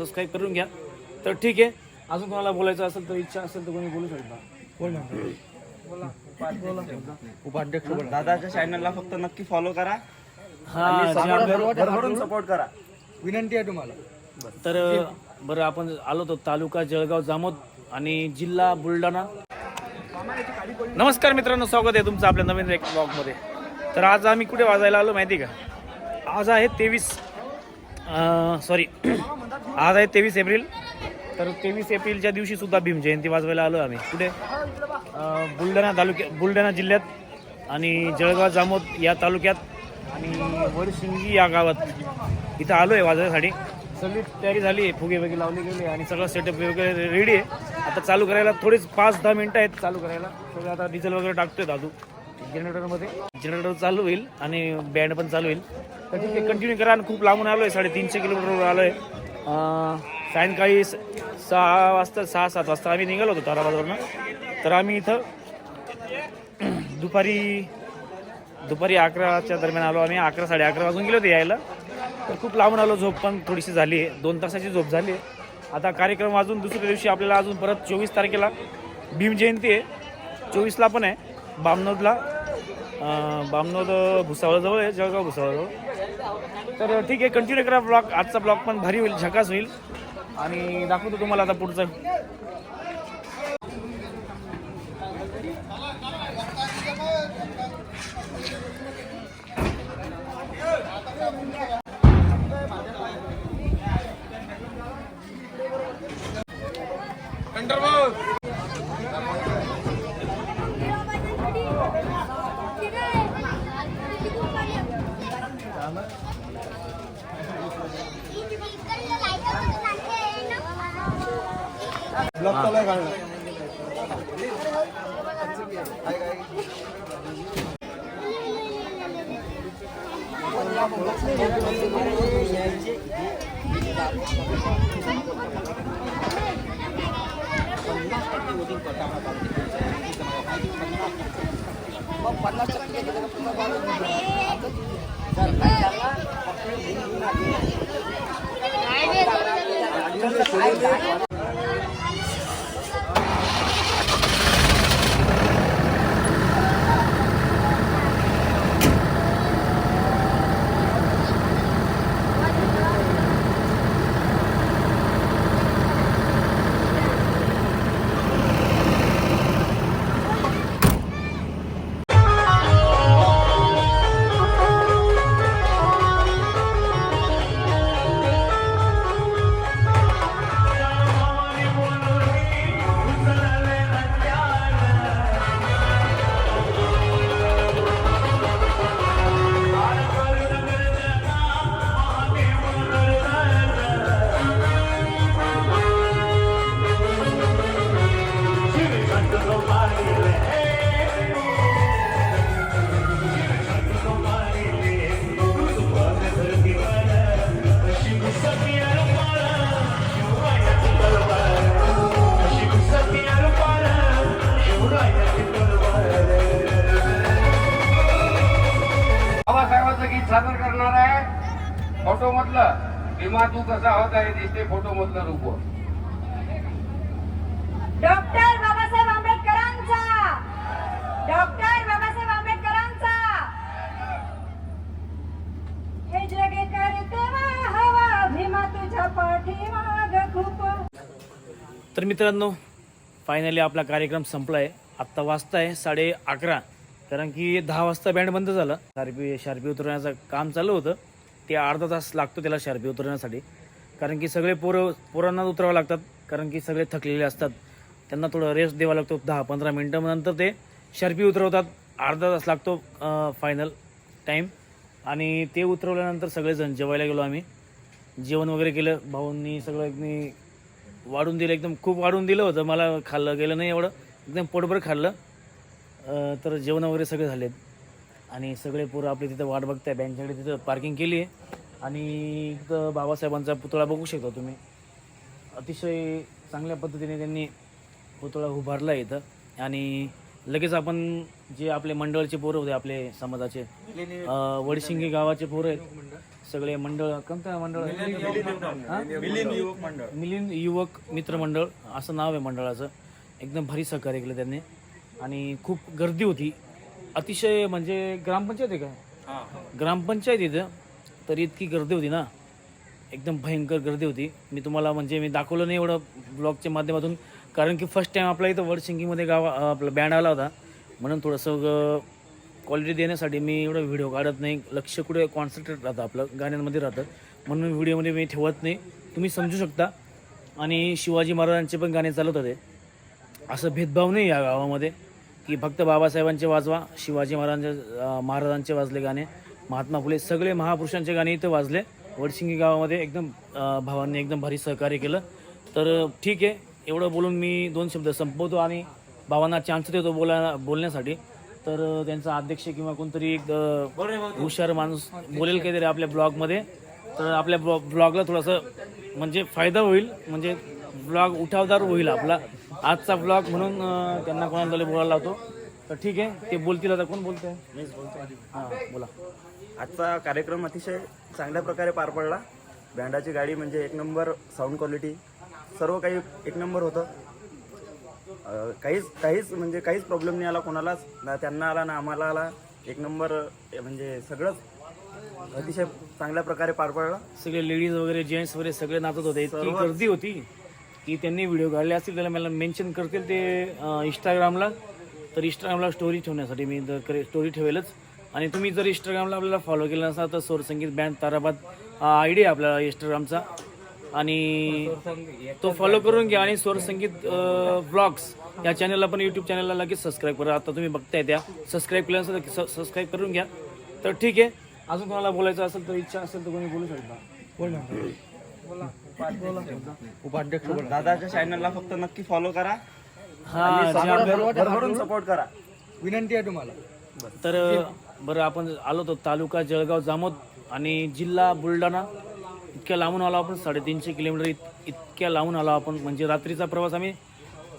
Subscribe करून घ्या. तर ठीक आहे. अजून कोणाला बोलायचं असेल तर इच्छा असेल तर कोणी बोलू शकता. उपाध्यक्ष दादाच्या चॅनलला फक्त नक्की फॉलो करा. हा सपोर्ट करा. विनंती आहे तुम्हाला. तर बरं आपण आलो होतो तालुका जळगाव जामोद आणि जिल्हा बुलढाणा. नमस्कार मित्रांनो स्वागत आहे तुमचं आपल्या नवीन एक ब्लॉगमध्ये तर आज आम्ही कुठे वाजायला आलो माहिती आहे का? आज आहे तेवीस सॉरी आज आहे तेवीस एप्रिल तर तेवीस एप्रिलच्या दिवशीसुद्धा भीम जयंती वाजवायला आलो आम्ही. कुठे? बुलढाणा तालुक्या बुलढाणा जिल्ह्यात आणि जळगाव जामोद या तालुक्यात आणि वरशिंगी या गावात इथं आलो आहे वाजवायसाठी. सगळी तयारी झाली आहे फुगे वगैरे लावले गेले आणि सगळं सेटअप वगैरे रेडी आहे. आता चालू करायला थोडेच पाच दहा मिनटं आहेत चालू करायला. सगळं आता डिझेल वगैरे टाकतोय दादू. जनरेटरमध्ये जनरेटर चालू होईल आणि बँड पण चालू होईल. तर ठीक आहे कंटिन्यू करा आणि खूप लांबून आलो आहे साडेतीनशे किलोमीटरवर आलो आहे सायंकाळी स- सहा वाजता सहा सात वाजता आम्ही निघालो होतो ताराबादवरनं. तर आम्ही इथं दुपारी दुपारी अकराच्या दरम्यान आलो. आम्ही अकरा साडे अकरा वाजून गेलो होते यायला. तर खूप लांबून आलो झोप पण थोडीशी झाली आहे. दोन तासाची झोप झाली आहे. आता कार्यक्रम अजून दुसऱ्या दिवशी आपल्याला अजून परत चोवीस तारखेला भीम जयंती आहे. चोवीसला पण आहे. बामनोदला अं, बामनोद भुसावळजवळ आहे जळगाव भुसावळजवळ तर ठीक आहे कंटिन्यू करा ब्लॉग आजचा ब्लॉग पण भारी होईल झकास होईल. आणि दाखवतो तुम्हाला आता पुढचं. ब्लॉग चालू आहे काढला बाबासाहेबांचं सादर करणार आहे. फोटो मधलं भीमा तू कसा होता हे दिसते फोटो मधलं रूप डॉक्टर बाबासाहेब आंबेडकरांचा. डॉक्टर बाबासाहेब आंबेडकरांचा. हे जगे करते हवा. भीमा तुझ्या पाठीमाग खूप. तर मित्रांनो फायनली आपला कार्यक्रम संपला आहे आत्ता वाजता आहे साडे अकरा. कारण की दहा वाजता बँड बंद झाला. शार्पी शार्पी उतरवण्याचं काम चालू होतं. ते अर्धा तास लागतो त्याला शार्पी उतरवण्यासाठी. कारण की सगळे पोरं पोरांना उतरावं लागतात. कारण की सगळे थकलेले असतात. त्यांना थोडं रेस्ट द्यावा लागतो. दहा पंधरा मिनटं नंतर ते शार्पी उतरवतात. अर्धा तास लागतो फायनल टाईम आणि ते उतरवल्यानंतर सगळेजण जेवायला गेलो आम्ही. जेवण वगैरे केलं. भाऊंनी सगळं एकदम वाढून दिलं. एकदम खूप वाढून दिलं होतं. मला खाल्लं गेलं नाही एवढं. एकदम पोटभर खाल्लं. तर जेवण वगैरे सगळे झालेत. आणि सगळे पोरं आपले तिथं वाट बघताय बँककडे तिथं पार्किंग केली आहे. आणि इथं बाबासाहेबांचा पुतळा बघू शकता तुम्ही. अतिशय चांगल्या पद्धतीने त्यांनी पुतळा उभारला आहे इथं. आणि लगेच आपण जे आपले मंडळाचे पोरं होते आपले समाजाचे वडशिंगी गावाचे पोरं आहेत. सगळे मंडळ कोणतं मंडळ? मिलिंद युवक मित्र मंडळ असं नाव आहे मंडळाचं. एकदम भारी सहकार्य केलं त्यांनी. आणि खूप गर्दी होती. अतिशय म्हणजे ग्रामपंचायत आहे का? ग्रामपंचायत इथं. तर इतकी गर्दी होती ना. एकदम भयंकर गर्दी होती. मी तुम्हाला म्हणजे मी दाखवलं नाही एवढं ब्लॉगच्या माध्यमातून. कारण की फर्स्ट टाईम आपला इथं वडसिंगीमध्ये गाव आपला बँड आला होता. म्हणून थोडंसं क्वालिटी देण्यासाठी मी एवढं व्हिडिओ काढत नाही. लक्ष कुठे कॉन्सन्ट्रेट राहतं आपलं गाण्यांमध्ये राहतं. म्हणून व्हिडिओमध्ये मी ठेवत नाही. तुम्ही समजू शकता. आणि शिवाजी महाराजांचे पण गाणे चालत होते. असं भेदभाव नाही या गावामध्ये. की फक्त बाबासाहेबांचे वाजवा शिवाजी महाराजांचे महाराजांचे वाजले गाणे. महात्मा फुले सगळे महापुरुषांचे गाणे इथं वाजले. वडसिंगी गावामध्ये एकदम भावांनी एकदम भारी सहकार्य केलं. तर ठीक आहे. एवढं बोलून मी दोन शब्द संपवतो आणि भावांना चान्स देतो बोला बोलण्यासाठी. तर त्यांचा अध्यक्ष किंवा कोणतरी एक हुशार माणूस बोलेल काहीतरी आपल्या ब्लॉगमध्ये. तर आपल्या ब्लॉ ब्लॉगला थोडंसं म्हणजे फायदा होईल. म्हणजे ब्लॉग उठावदार होईल आपला. आजचा ब्लॉग म्हणून त्यांना कोणाला तरी बोलायला लावतो. तर ठीक आहे ते बोलतील आता. कोण बोलतंय? मीच बोलतोय हां बोला. आजचा कार्यक्रम अतिशय चांगल्या प्रकारे पार पडला. बँडाची गाडी म्हणजे एक नंबर साऊंड क्वालिटी सर्व काही एक नंबर होतं. अं, काहीच काहीच म्हणजे काहीच प्रॉब्लेम नाही आला कोणालाच. ना त्यांना आला ना आम्हाला आला. एक नंबर अं, म्हणजे सगळंच अतिशय चांगल्या प्रकारे पार पडला. सगळे लेडीज वगैरे जेंट्स वगैरे सगळे नाचत होते. इतकी गर्दी होती. की त्यांनी व्हिडिओ काढले असतील त्याला मला मेन्शन करतील ते इंस्टाग्रामला तर इंस्टाग्रामला स्टोरी ठेवण्यासाठी मी स्टोरी ठेवेलच. आणि तुम्ही जर इंस्टाग्रामला आपल्याला फॉलो केलं नसाल तर Swarsangeet band Tarabad I D आहे आपला इंस्टाग्रामचा आणि तो फॉलो करून घ्या. आणि स्वरसंगीत ब्लॉग्स या चॅनलला पण यूट्यूब चॅनलला लगेच सबस्क्राईब करा. आता तुम्ही बघताय त्या. सबस्क्राईब केल्यानंतर सबस्क्राईब करून घ्या. तर ठीक आहे. अजून कोणाला बोलायचं असेल तर इच्छा असेल तर कोणी बोलू शकता. कोण उपाध्यक्ष बोला दादाच्या चॅनलला फक्त नक्की फॉलो करा. हा भरभरून सपोर्ट करा. विनंती आहे तुम्हाला. तर बरं आपण आलो होतो तालुका जळगाव जामोद आणि जिल्हा बुलढाणा. इतक्या लांबून आलो आपण साडेतीनशे किलोमीटर इत इतक्या लांबून आलो आपण. म्हणजे रात्रीचा प्रवास आम्ही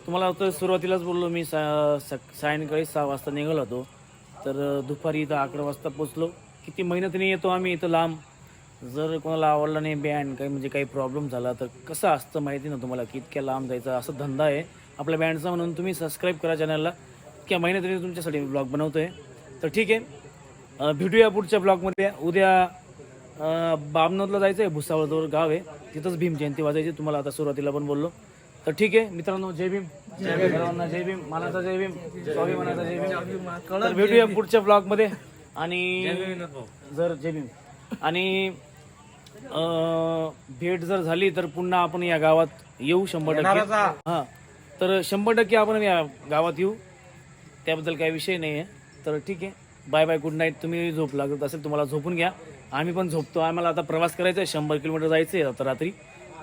तुम्हाला तर सुरुवातीलाच बोललो मी सा सायंकाळी सहा वाजता निघालो होतो. तर दुपारी इथं अकरा वाजता पोचलो किती मेहनतीने येतो आम्ही इथं लांब. जर कोणाला आवडला नाही बँड काही म्हणजे काही प्रॉब्लेम झाला तर कसं असतं माहिती ना तुम्हाला? की इतक्या लांब जायचं असं धंदा आहे. आपल्या बँडचा म्हणून तुम्ही सबस्क्राईब करा चॅनलला इतक्या मेहनतीने तुमच्यासाठी ब्लॉग बनवतोय. तर ठीक आहे. भेटूया पुढच्या ब्लॉगमध्ये उद्या बामनोदला जायचं आहे भुसावळजवळ गाव आहे. तिथंच भीम जयंती वाजायची. तुम्हाला आता सुरुवातीला पण बोललो. तर ठीक आहे. मित्रांनो जय भीम. सर्वांना जय भीम. मानाचा जय भीम. स्वाभिमानाचा जय भीम. तर भेटूया पुढच्या ब्लॉगमध्ये आणि जर जय भीम. आणि भेट जर झाली तर पुन्हा आपण या गावात येऊ शंभर टक्के. हा. तर शंभर टक्के आपण या गावात येऊ. त्याबद्दल काही विषय नाही आहे. तर ठीक आहे. बाय बाय गुड नाईट तुम्ही झोप लागत असेल तुम्हाला झोपून घ्या. आम्ही पण झोपतो. आम्हाला आता प्रवास करायचा आहे. शंभर किलोमीटर जायचं आहे आता रात्री.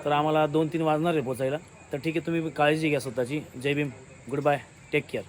तर आम्हाला दोन तीन वाजणार आहे पोचायला. तर ठीक आहे तुम्ही काळजी घ्या स्वतःची. Jai Bhim. Good bye take care